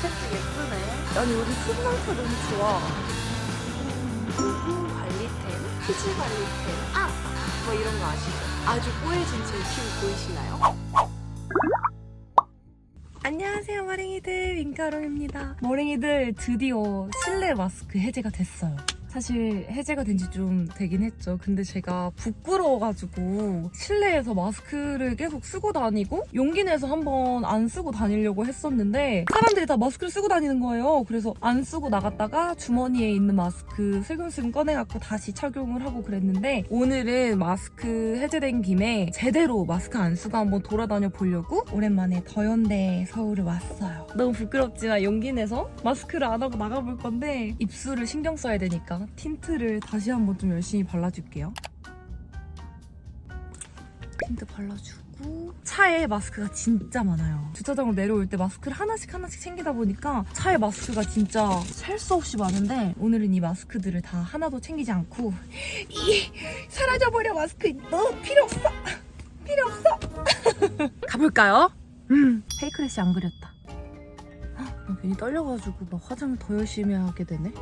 색도 예쁘네. 아니 우리 품 상태 너무 좋아. 피부 관리템, 피지 관리템, 아! 뭐 이런 거 아시죠? 아주 뽀얘진 제 피부 보이시나요? 안녕하세요 머랭이들 윙카롱입니다 머랭이들 드디어 실내 마스크 해제가 됐어요 사실 해제가 된 지 좀 되긴 했죠. 근데 제가 부끄러워가지고 실내에서 마스크를 계속 쓰고 다니고 용기 내서 한번 안 쓰고 다니려고 했었는데 사람들이 다 마스크를 쓰고 다니는 거예요. 그래서 안 쓰고 나갔다가 주머니에 있는 마스크 슬금슬금 꺼내갖고 다시 착용을 하고 그랬는데 오늘은 마스크 해제된 김에 제대로 마스크 안 쓰고 한번 돌아다녀 보려고 오랜만에 더현대 서울을 왔어요. 너무 부끄럽지만 용기 내서 마스크를 안 하고 나가볼 건데 입술을 신경 써야 되니까 틴트를 다시 한번 좀 열심히 발라줄게요. 틴트 발라주고 차에 마스크가 진짜 많아요. 주차장으로 내려올 때 마스크를 하나씩 하나씩 챙기다 보니까 차에 마스크가 진짜 셀 수 없이 많은데 오늘은 이 마스크들을 다 하나도 챙기지 않고 이 사라져버려 마스크 너 필요 없어 필요 없어 가볼까요? 음 페이크래시 안 그렸다 헉, 괜히 떨려가지고 막 화장을 더 열심히 하게 되네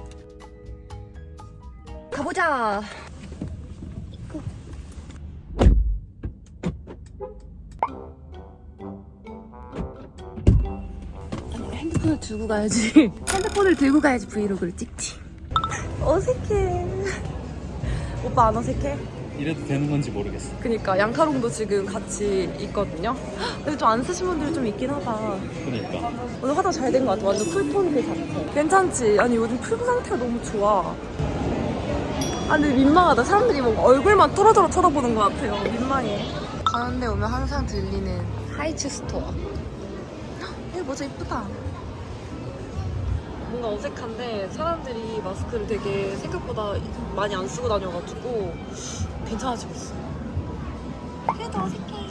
가보자 아니, 핸드폰을 들고 가야지 핸드폰을 들고 가야지 브이로그를 찍지 어색해 오빠 안 어색해? 이래도 되는 건지 모르겠어. 그니까 양카롱도 지금 같이 있거든요. 근데 좀 안 쓰신 분들이 좀 있긴 하다. 그러니까. 오늘 화장 잘 된 것 같아. 완전 쿨톤 그 자체. 괜찮지? 아니 요즘 피부 상태가 너무 좋아. 아 근데 민망하다. 사람들이 뭐 얼굴만 뚫어져라 쳐다보는 것 같아요. 민망해. 가는데 오면 항상 들리는 하이츠 스토어. 이거 모자 이쁘다. 뭔가 어색한데 사람들이 마스크를 되게 생각보다 많이 안 쓰고 다녀가지고 괜찮아지고 있어. 그래도 어색해.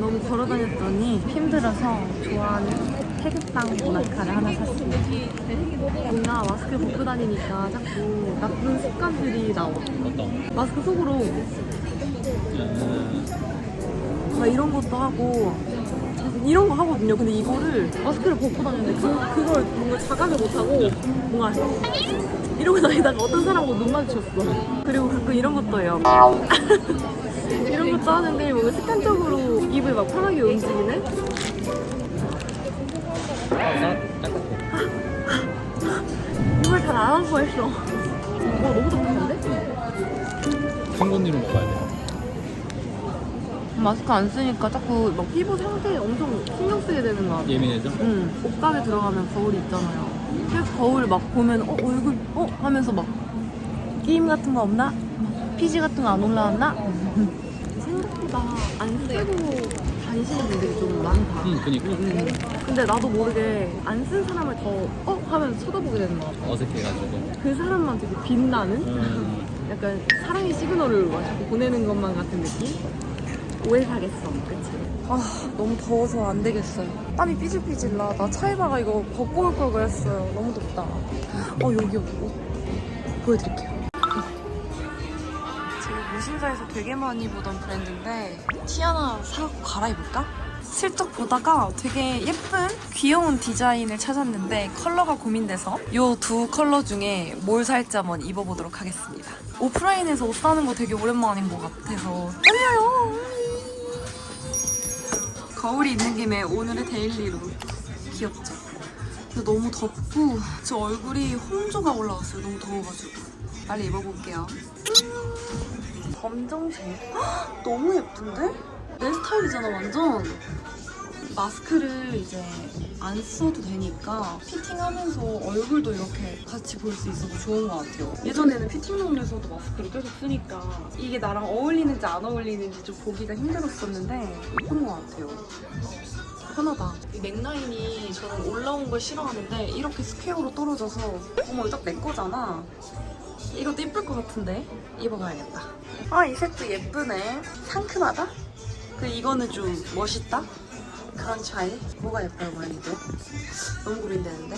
너무 걸어다녔더니 힘들어서 좋아하는 태극빵 모나카를 하나 샀습니다. 뭔가 마스크 벗고 다니니까 자꾸 나쁜 습관들이 나와. 어떤? 마스크 속으로 막 이런 것도 하고 이런 거 하거든요. 근데 이거를 마스크를 벗고 다녔는데 그, 그걸 뭔가 자각을 못하고 뭔가 이러고 다니다가 어떤 사람하고 눈 마주쳤어. 그리고 가끔 이런 것도 해요. 이런 것도 하는데 뭔가 습관적으로 입을 막 편하게 움직이네? 나 딱딱해. 입을 잘안 하고 했어. 와 너무 답답한데? 한국니로 먹어야 돼. 마스크 안 쓰니까 자꾸 막 피부 상태에 엄청 신경 쓰게 되는 거 같아. 예민해져? 응, 옷가게 들어가면 거울이 있잖아요. 그래서 거울 막 보면 어 얼굴 어 하면서 막 게임 같은 거 없나? 막 피지 같은 거 안 올라왔나? 생각보다 안 쓰고 다니시는 분들이 좀 많다. 응, 그니까. 응. 근데 나도 모르게 안 쓴 사람을 더 어? 하면서 쳐다보게 되는 거 같아. 어색해가지고. 그 사람만 되게 빛나는? 음, 약간 사랑의 시그널을 막 자꾸 보내는 것만 같은 느낌? 오해 사겠어, 그치? 아, 너무 더워서 안 되겠어요. 땀이 삐질삐질 나. 나 차에다가 이거 벗고 올 걸 그랬어요. 너무 덥다. 어, 여기 옷 보여드릴게요. 무신사에서 되게 많이 보던 브랜드인데 티 하나 사고 갈아입을까? 슬쩍 보다가 되게 예쁜 귀여운 디자인을 찾았는데 컬러가 고민돼서 이 두 컬러 중에 뭘 살지 한번 입어보도록 하겠습니다. 오프라인에서 옷 사는 거 되게 오랜만인 것 같아서 떨려요. 거울이 있는 김에 오늘의 데일리로 귀엽죠? 근데 너무 덥고 저 얼굴이 홍조가 올라왔어요. 너무 더워가지고 빨리 입어볼게요. 검정색. 헉, 너무 예쁜데? 내 스타일이잖아 완전. 마스크를 이제 안 써도 되니까 피팅하면서 얼굴도 이렇게 같이 볼 수 있어서 좋은 것 같아요. 예전에는 피팅룸에서도 마스크를 계속 쓰니까 이게 나랑 어울리는지 안 어울리는지 좀 보기가 힘들었었는데 예쁜 것 같아요. 편하다. 이 넥라인이 저는 올라온 걸 싫어하는데 이렇게 스퀘어로 떨어져서 어머 이거 딱 내 거잖아 이것도 예쁠 것 같은데 입어봐야겠다. 아 이 색도 예쁘네. 상큼하다. 그 이거는 좀 멋있다. 그런 차이. 뭐가 예뻐요, 고양이들? 너무 고민되는데.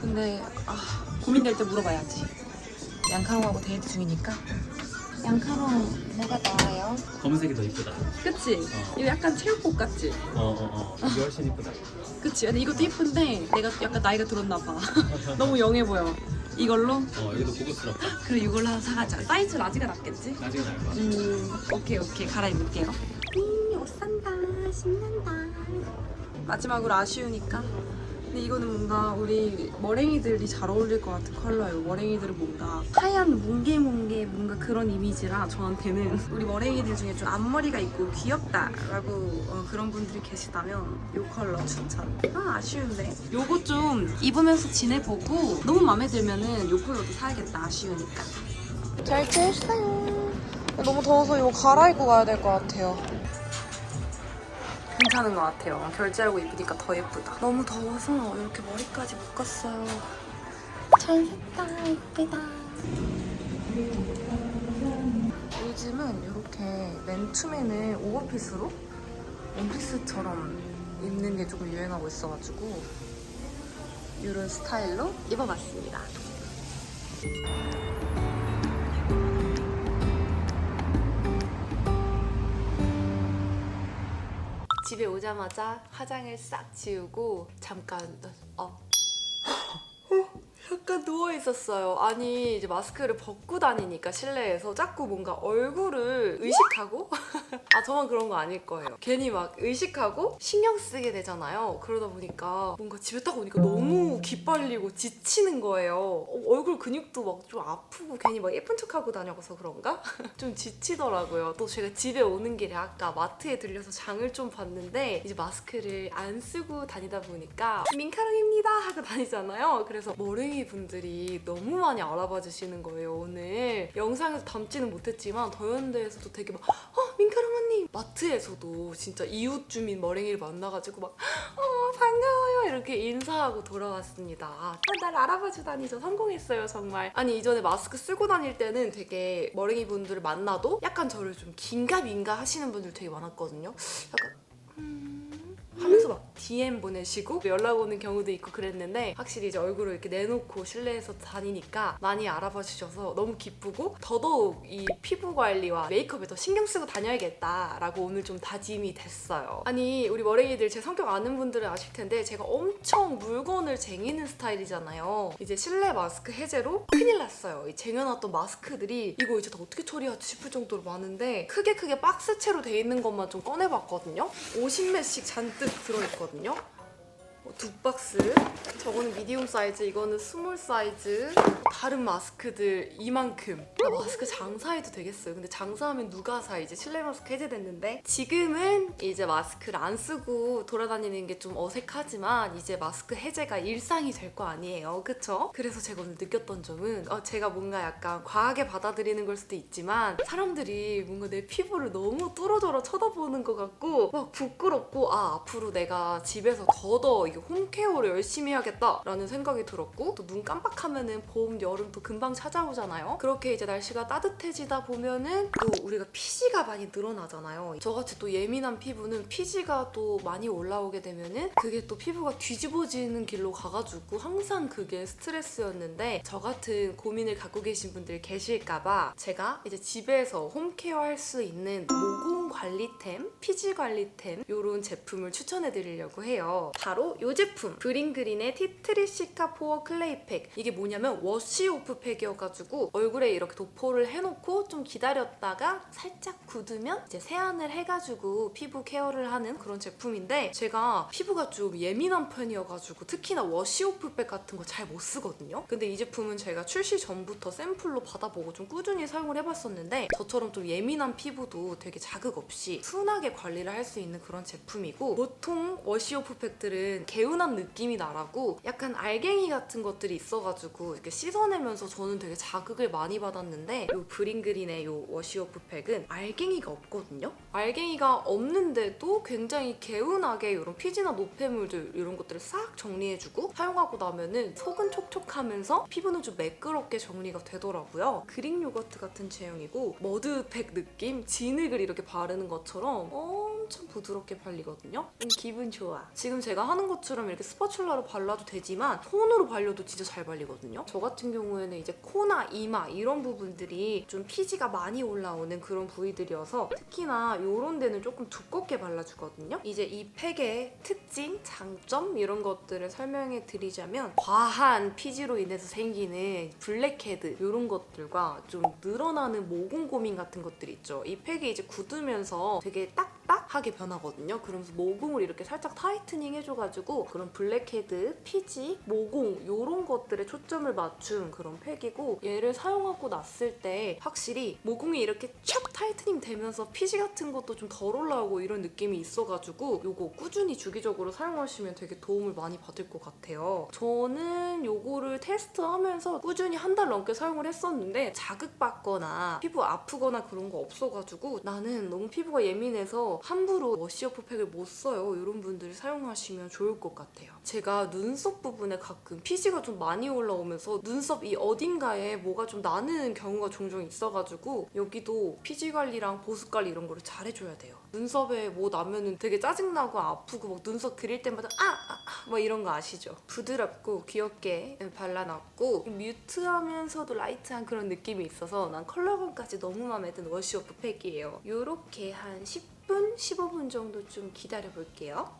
근데 아 고민될 때 물어봐야지. 양카롱하고 데이트 중이니까 양카롱 뭐가 나와요? 검은색이 더 이쁘다. 그치? 어. 이거 약간 체육복 같지? 어어어. 이게 훨씬 이쁘다. 그치? 근데 이것도 이쁜데 내가 약간 나이가 들었나 봐. 너무 영해 보여. 이걸로? 어 여기도 고급스럽다. 그래 이걸로 하나 사가자. 사이즈 라지가 낫겠지? 나중에 나을 거야. 음, 오케이 오케이 갈아입을게요. 음, 옷 산다 신난다. 마지막으로 아쉬우니까. 근데 이거는 뭔가 우리 머랭이들이 잘 어울릴 것 같은 컬러예요. 머랭이들은 뭔가 하얀 뭉게뭉게 뭔가 그런 이미지라 저한테는 우리 머랭이들 중에 좀 앞머리가 있고 귀엽다라고 어, 그런 분들이 계시다면 이 컬러 추천. 아 아쉬운데. 요거 좀 입으면서 지내보고 너무 마음에 들면은 요 컬러도 사야겠다 아쉬우니까. 잘 쬐었어요. 너무 더워서 이거 갈아입고 가야 될 것 같아요. 괜찮은 것 같아요. 결제하고 입으니까 더 예쁘다. 너무 더워서 이렇게 머리까지 묶었어요. 잘 샀다. 예쁘다. 요즘은 이렇게 맨투맨을 오버핏으로 원피스처럼 입는 게 조금 유행하고 있어가지고 이런 스타일로 입어봤습니다. 집에 오자마자 화장을 싹 지우고 잠깐 어? 약간 누워 있었어요. 아니 이제 마스크를 벗고 다니니까 실내에서 자꾸 뭔가 얼굴을 의식하고 아 저만 그런 거 아닐 거예요. 괜히 막 의식하고 신경 쓰게 되잖아요. 그러다 보니까 뭔가 집에 딱 오니까 너무 기빨리고 지치는 거예요. 어, 얼굴 근육도 막 좀 아프고 괜히 막 예쁜 척하고 다녀서 그런가? 좀 지치더라고요. 또 제가 집에 오는 길에 아까 마트에 들려서 장을 좀 봤는데 이제 마스크를 안 쓰고 다니다 보니까 민카롱입니다 하고 다니잖아요. 그래서 머랭이 분들이 너무 많이 알아봐 주시는 거예요. 오늘 영상에서 담지는 못했지만 더현대에서도 되게 막 어, 민카 롱 언니 마트에서도 진짜 이웃 주민 머랭이를 만나가지고 막 어, 반가워요 이렇게 인사하고 돌아왔습니다. 아, 날 알아봐 주다니 저 성공했어요 정말. 아니 이전에 마스크 쓰고 다닐 때는 되게 머랭이 분들을 만나도 약간 저를 좀 긴가민가 하시는 분들 되게 많았거든요. 약간 음, 하면 서 막 DM 보내시고 연락 오는 경우도 있고 그랬는데 확실히 이제 얼굴을 이렇게 내놓고 실내에서 다니니까 많이 알아봐 주셔서 너무 기쁘고 더더욱 이 피부 관리와 메이크업에 더 신경 쓰고 다녀야겠다라고 오늘 좀 다짐이 됐어요. 아니 우리 머랭이들 제 성격 아는 분들은 아실 텐데 제가 엄청 물건을 쟁이는 스타일이잖아요. 이제 실내 마스크 해제로 큰일 났어요. 이 쟁여놨던 마스크들이 이거 이제 다 어떻게 처리하지 싶을 정도로 많은데 크게 크게 박스채로 돼 있는 것만 좀 꺼내봤거든요. 50매씩 잔뜩 들어 있거든요. 어, 두 박스. 저거는 미디움 사이즈, 이거는 스몰 사이즈. 다른 마스크들 이만큼. 나 마스크 장사해도 되겠어요. 근데 장사하면 누가 사? 이제 실내 마스크 해제됐는데 지금은 이제 마스크를 안 쓰고 돌아다니는 게 좀 어색하지만 이제 마스크 해제가 일상이 될 거 아니에요. 그쵸? 그래서 제가 오늘 느꼈던 점은 어, 제가 뭔가 약간 과하게 받아들이는 걸 수도 있지만 사람들이 뭔가 내 피부를 너무 뚫어져라 쳐다보는 것 같고 막 부끄럽고 아 앞으로 내가 집에서 더더 이게 홈케어를 열심히 해야겠다라는 생각이 들었고 또 눈 깜빡하면은 봄 여름 또 금방 찾아오잖아요. 그렇게 이제 날씨가 따뜻해지다 보면은 또 우리가 피지가 많이 늘어나잖아요. 저같이 또 예민한 피부는 피지가 또 많이 올라오게 되면은 그게 또 피부가 뒤집어지는 길로 가가지고 항상 그게 스트레스였는데 저 같은 고민을 갖고 계신 분들 계실까봐 제가 이제 집에서 홈케어 할 수 있는 모공 관리템, 피지 관리템 이런 제품을 추천해 드리려고 해요. 바로 이 제품 브링그린의 티트리시카 포어 클레이팩 이게 뭐냐면 워시오프 팩이어가지고 얼굴에 이렇게 도포를 해놓고 좀 기다렸다가 살짝 굳으면 이제 세안을 해가지고 피부 케어를 하는 그런 제품인데 제가 피부가 좀 예민한 편이어가지고 특히나 워시오프 팩 같은 거 잘 못 쓰거든요. 근데 이 제품은 제가 출시 전부터 샘플로 받아보고 좀 꾸준히 사용을 해봤었는데 저처럼 좀 예민한 피부도 되게 자극 없이 순하게 관리를 할 수 있는 그런 제품이고 보통 워시오프 팩들은 개운한 느낌이 나라고 약간 알갱이 같은 것들이 있어가지고 이렇게 씻어내면서 저는 되게 자극을 많이 받았는데 이 브링그린의 이 워시오프 팩은 알갱이가 없거든요. 알갱이가 없는데도 굉장히 개운하게 이런 피지나 노폐물들 이런 것들을 싹 정리해주고 사용하고 나면은 속은 촉촉하면서 피부는 좀 매끄럽게 정리가 되더라고요. 그릭 요거트 같은 제형이고 머드팩 느낌, 진흙을 이렇게 바르 바르는 것처럼 엄청 부드럽게 발리거든요. 음, 기분 좋아. 지금 제가 하는 것처럼 이렇게 스파츌라로 발라도 되지만 손으로 발려도 진짜 잘 발리거든요. 저 같은 경우에는 이제 코나 이마 이런 부분들이 좀 피지가 많이 올라오는 그런 부위들이어서 특히나 이런 데는 조금 두껍게 발라주거든요. 이제 이 팩의 특징, 장점 이런 것들을 설명해 드리자면 과한 피지로 인해서 생기는 블랙헤드 이런 것들과 좀 늘어나는 모공 고민 같은 것들 있죠. 이 팩이 이제 굳으면 서 되게 딱딱하게 변하거든요. 그러면서 모공을 이렇게 살짝 타이트닝 해줘가지고 그런 블랙헤드, 피지, 모공 이런 것들에 초점을 맞춘 그런 팩이고 얘를 사용하고 났을 때 확실히 모공이 이렇게 촥 타이트닝 되면서 피지 같은 것도 좀 덜 올라오고 이런 느낌이 있어가지고 요거 꾸준히 주기적으로 사용하시면 되게 도움을 많이 받을 것 같아요. 저는 요거를 테스트하면서 꾸준히 한 달 넘게 사용을 했었는데 자극받거나 피부 아프거나 그런 거 없어가지고 나는 너무 피부가 예민해서 함부로 워시오프 팩을 못 써요. 이런 분들이 사용하시면 좋을 것 같아요. 제가 눈썹 부분에 가끔 피지가 좀 많이 올라오면서 눈썹 이 어딘가에 뭐가 좀 나는 경우가 종종 있어가지고 여기도 피지 관리랑 보습 관리 이런 거를 잘 해줘야 돼요. 눈썹에 뭐 나면은 되게 짜증나고 아프고 막 눈썹 그릴 때마다 아! 아! 아! 막 이런 거 아시죠? 부드럽고 귀엽게 발라놨고 뮤트하면서도 라이트한 그런 느낌이 있어서 난 컬러감까지 너무 마음에 드는 워시오프 팩이에요. 이렇게 한 10분, 15분 정도 좀 기다려 볼게요.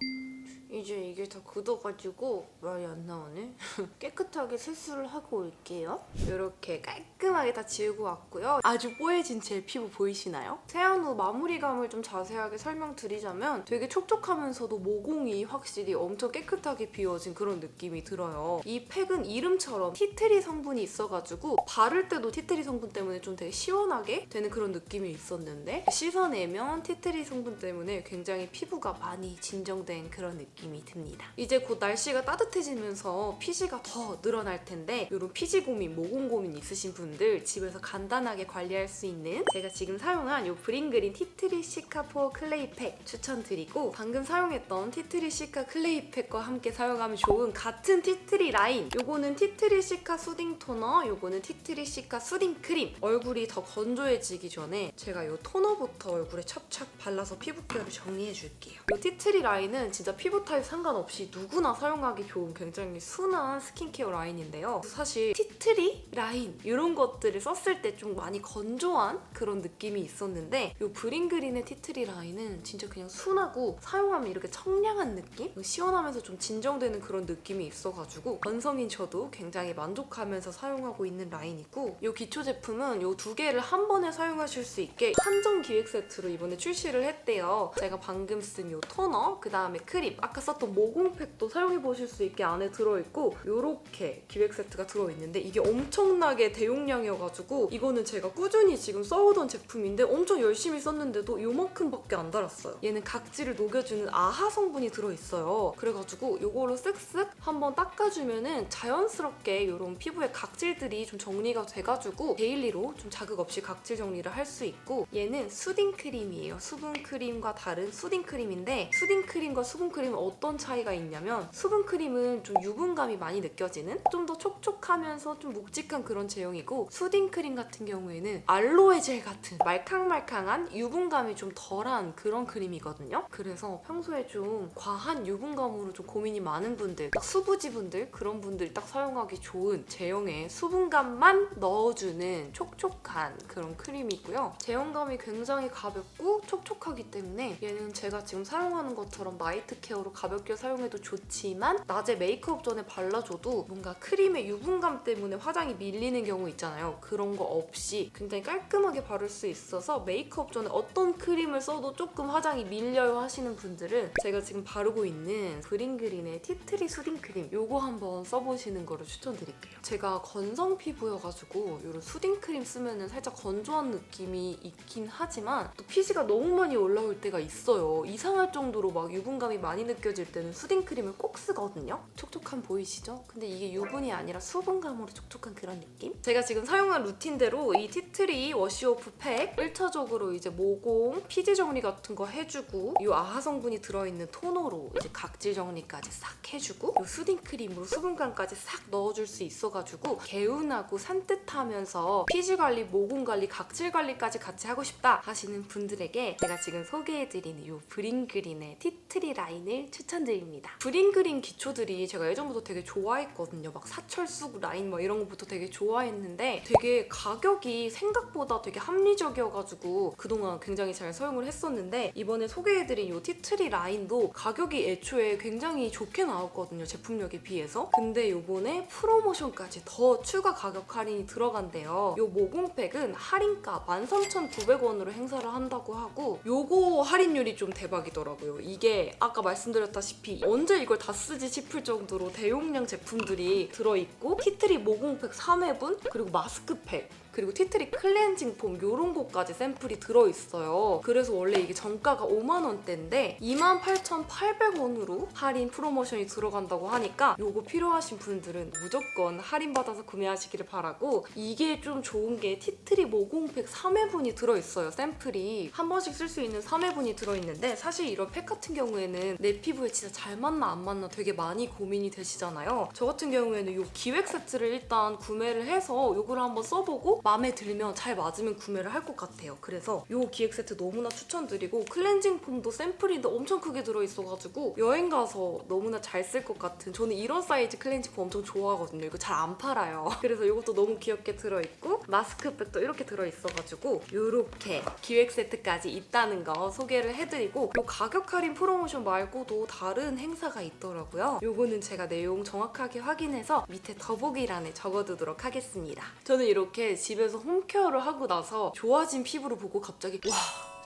이제 이게 다 굳어가지고 말이 안 나오네. 깨끗하게 세수를 하고 올게요. 이렇게 깔끔하게 다 지우고 왔고요. 아주 뽀얘진 제 피부 보이시나요? 세안 후 마무리감을 좀 자세하게 설명드리자면 되게 촉촉하면서도 모공이 확실히 엄청 깨끗하게 비워진 그런 느낌이 들어요. 이 팩은 이름처럼 티트리 성분이 있어가지고 바를 때도 티트리 성분 때문에 좀 되게 시원하게 되는 그런 느낌이 있었는데 씻어내면 티트리 성분 때문에 굉장히 피부가 많이 진정된 그런 느낌 이 듭니다. 이제 곧 날씨가 따뜻해지면서 피지가 더 늘어날 텐데 이런 피지 고민, 모공 고민 있으신 분들 집에서 간단하게 관리할 수 있는 제가 지금 사용한 이 브링그린 티트리 시카포 클레이 팩 추천드리고 방금 사용했던 티트리 시카 클레이 팩과 함께 사용하면 좋은 같은 티트리 라인. 요거는 티트리 시카 수딩 토너 요거는 티트리 시카 수딩 크림. 얼굴이 더 건조해지기 전에 제가 이 토너부터 얼굴에 찹찹 발라서 피부 케어를 정리해 줄게요. 이 티트리 라인은 진짜 피부 타입 상관없이 누구나 사용하기 좋은 굉장히 순한 스킨케어 라인인데요 사실 티트리 라인 이런 것들을 썼을 때 좀 많이 건조한 그런 느낌이 있었는데 이 브링그린의 티트리 라인은 진짜 그냥 순하고 사용하면 이렇게 청량한 느낌? 시원하면서 좀 진정되는 그런 느낌이 있어가지고 건성인 저도 굉장히 만족하면서 사용하고 있는 라인이고 이 기초 제품은 이 두 개를 한 번에 사용하실 수 있게 한정 기획 세트로 이번에 출시를 했대요. 제가 방금 쓴 이 토너, 그 다음에 크림, 아까 썼던 모공팩도 사용해 보실 수 있게 안에 들어있고 이렇게 기획 세트가 들어있는데 이게 엄청나게 대용량이어가지고 이거는 제가 꾸준히 지금 써오던 제품인데 엄청 열심히 썼는데도 요만큼밖에 안 달았어요. 얘는 각질을 녹여주는 아하 성분이 들어있어요. 그래가지고 이거로 쓱쓱 한번 닦아주면은 자연스럽게 이런 피부의 각질들이 좀 정리가 돼가지고 데일리로 좀 자극 없이 각질 정리를 할 수 있고 얘는 수딩 크림이에요. 수분 크림과 다른 수딩 크림인데 수딩 크림과 수분 크림은 어떤 차이가 있냐면 수분 크림은 좀 유분감이 많이 느껴지는 좀 더 촉촉하면서 좀 묵직한 그런 제형이고 수딩 크림 같은 경우에는 알로에 젤 같은 말캉말캉한 유분감이 좀 덜한 그런 크림이거든요. 그래서 평소에 좀 과한 유분감으로 좀 고민이 많은 분들, 딱 수부지 분들 그런 분들이 딱 사용하기 좋은 제형의 수분감만 넣어주는 촉촉한 그런 크림이고요. 제형감이 굉장히 가볍고 촉촉하기 때문에 얘는 제가 지금 사용하는 것처럼 나이트 케어로 가볍게 사용해도 좋지만 낮에 메이크업 전에 발라줘도 뭔가 크림의 유분감 때문에 화장이 밀리는 경우 있잖아요. 그런 거 없이 굉장히 깔끔하게 바를 수 있어서 메이크업 전에 어떤 크림을 써도 조금 화장이 밀려요 하시는 분들은 제가 지금 바르고 있는 브링그린의 티트리 수딩 크림 요거 한번 써보시는 거를 추천드릴게요. 제가 건성 피부여가지고 이런 수딩 크림 쓰면은 살짝 건조한 느낌이 있긴 하지만 또 피지가 너무 많이 올라올 때가 있어요. 이상할 정도로 막 유분감이 많이 느껴 벗겨질 때는 수딩 크림을 꼭 쓰거든요. 촉촉함 보이시죠? 근데 이게 유분이 아니라 수분감으로 촉촉한 그런 느낌? 제가 지금 사용한 루틴대로 이 티트리 워시오프 팩 1차적으로 이제 모공, 피지 정리 같은 거 해주고 이 아하 성분이 들어있는 토너로 이제 각질 정리까지 싹 해주고 이 수딩 크림으로 수분감까지 싹 넣어줄 수 있어가지고 개운하고 산뜻하면서 피지 관리, 모공 관리, 각질 관리까지 같이 하고 싶다 하시는 분들에게 제가 지금 소개해드리는 이 브링그린의 티트리 라인을 추천드립니다. 브링 그린 기초들이 제가 예전부터 되게 좋아했거든요. 막 사철쑥 라인 뭐 이런 것부터 되게 좋아했는데 되게 가격이 생각보다 되게 합리적이어가지고 그동안 굉장히 잘 사용을 했었는데 이번에 소개해드린 이 티트리 라인도 가격이 애초에 굉장히 좋게 나왔거든요. 제품력에 비해서. 근데 요번에 프로모션까지 더 추가 가격 할인이 들어간대요. 요 모공팩은 할인가 13,900원으로 행사를 한다고 하고 요거 할인율이 좀 대박이더라고요. 이게 아까 말씀드렸 다시피 언제 이걸 다 쓰지 싶을 정도로 대용량 제품들이 들어있고 티트리 모공팩 3회분 그리고 마스크팩 그리고 티트리 클렌징 폼 요런 거까지 샘플이 들어있어요. 그래서 원래 이게 정가가 5만 원대인데 28,800원으로 할인 프로모션이 들어간다고 하니까 요거 필요하신 분들은 무조건 할인받아서 구매하시기를 바라고 이게 좀 좋은 게 티트리 모공팩 3회분이 들어있어요. 샘플이 한 번씩 쓸 수 있는 3회분이 들어있는데 사실 이런 팩 같은 경우에는 내 피부에 진짜 잘 맞나 안 맞나 되게 많이 고민이 되시잖아요. 저 같은 경우에는 요 기획 세트를 일단 구매를 해서 요거를 한번 써보고 마음에 들면 잘 맞으면 구매를 할 것 같아요. 그래서 요 기획 세트 너무나 추천드리고 클렌징 폼도 샘플인데 엄청 크게 들어있어가지고 여행 가서 너무나 잘 쓸 것 같은 저는 이런 사이즈 클렌징 폼 엄청 좋아하거든요. 이거 잘 안 팔아요. 그래서 이것도 너무 귀엽게 들어있고 마스크팩도 이렇게 들어있어가지고 요렇게 기획 세트까지 있다는 거 소개를 해드리고 요 가격 할인 프로모션 말고도 다른 행사가 있더라고요. 요거는 제가 내용 정확하게 확인해서 밑에 더보기란에 적어두도록 하겠습니다. 저는 이렇게 집 에서 홈케어를 하고 나서 좋아진 피부를 보고 갑자기 와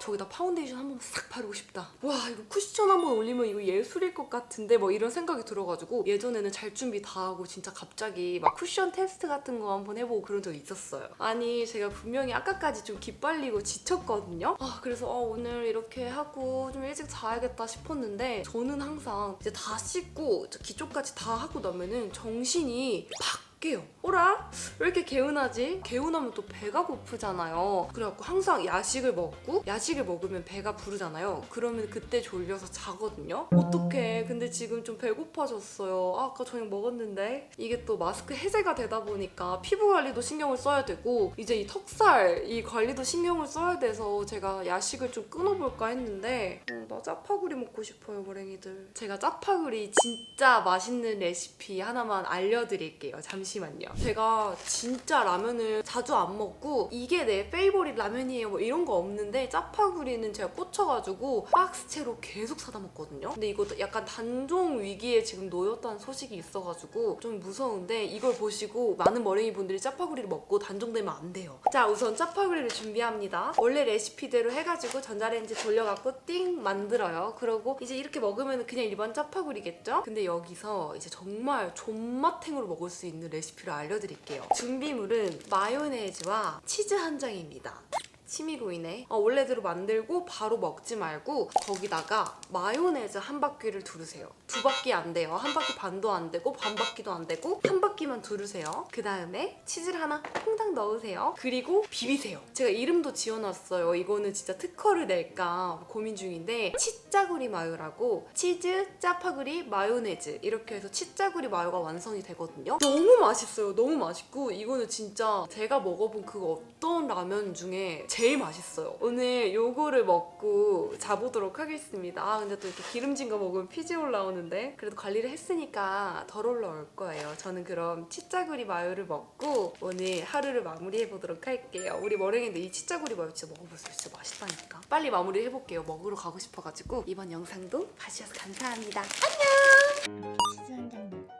저기다 파운데이션 한 번 싹 바르고 싶다. 와 이거 쿠션 한 번 올리면 이거 예술일 것 같은데 뭐 이런 생각이 들어가지고 예전에는 잘 준비 다 하고 진짜 갑자기 막 쿠션 테스트 같은 거 한번 해보고 그런 적이 있었어요. 아니 제가 분명히 아까까지 좀 기빨리고 지쳤거든요. 아 그래서 어, 오늘 이렇게 하고 좀 일찍 자야겠다 싶었는데 저는 항상 이제 다 씻고 기초까지 다 하고 나면은 정신이 팍 깨요. 어라? 왜 이렇게 개운하지? 개운하면 또 배가 고프잖아요. 그래갖고 항상 야식을 먹고 야식을 먹으면 배가 부르잖아요. 그러면 그때 졸려서 자거든요. 어떡해. 근데 지금 좀 배고파졌어요. 아, 아까 저녁 먹었는데. 이게 또 마스크 해제가 되다 보니까 피부 관리도 신경을 써야 되고 이제 이 턱살 이 관리도 신경을 써야 돼서 제가 야식을 좀 끊어볼까 했는데 어, 나 짜파구리 먹고 싶어요, 머랭이들. 제가 짜파구리 진짜 맛있는 레시피 하나만 알려드릴게요. 잠시 만요. 제가 진짜 라면을 자주 안 먹고 이게 내 페이보릿 라면이에요 뭐 이런 거 없는데 짜파구리는 제가 꽂혀가지고 박스채로 계속 사다 먹거든요. 근데 이것도 약간 단종 위기에 지금 놓였다는 소식이 있어가지고 좀 무서운데 이걸 보시고 많은 머랭이 분들이 짜파구리를 먹고 단종되면 안 돼요. 자 우선 짜파구리를 준비합니다. 원래 레시피대로 해가지고 전자레인지 돌려갖고 띵 만들어요. 그러고 이제 이렇게 먹으면 그냥 일반 짜파구리겠죠? 근데 여기서 이제 정말 존맛탱으로 먹을 수 있는 레시피 를 알려드릴게요. 준비물은 마요네즈와 치즈 한 장입니다. 치미로 인해 어, 원래대로 만들고 바로 먹지 말고 거기다가 마요네즈 한 바퀴를 두르세요. 두 바퀴 안 돼요. 한 바퀴 반도 안 되고 반 바퀴도 안 되고 한 바퀴만 두르세요. 그 다음에 치즈를 하나 퐁당 넣으세요. 그리고 비비세요. 제가 이름도 지어놨어요. 이거는 진짜 특허를 낼까 고민 중인데 치짜구리 마요라고 치즈, 짜파구리, 마요네즈 이렇게 해서 치짜구리 마요가 완성이 되거든요. 너무 맛있어요. 너무 맛있고 이거는 진짜 제가 먹어본 그 어떤 라면 중에 제일 맛있어요. 오늘 요거를 먹고 자보도록 하겠습니다. 아 근데 또 이렇게 기름진 거 먹으면 피지 올라오는데 그래도 관리를 했으니까 덜 올라올 거예요. 저는 그럼 치짜구리 마요를 먹고 오늘 하루를 마무리해 보도록 할게요. 우리 머랭이도 이 치짜구리 마요 진짜 먹어보세요. 진짜 맛있다니까. 빨리 마무리 해볼게요. 먹으러 가고 싶어가지고 이번 영상도 봐주셔서 감사합니다. 안녕. 치즈 한장넣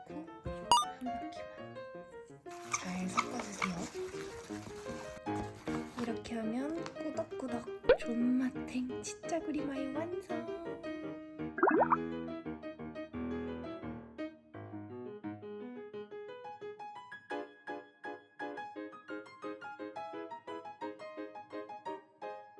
꾸덕꾸덕 존맛탱 치짜구리 마요 완성!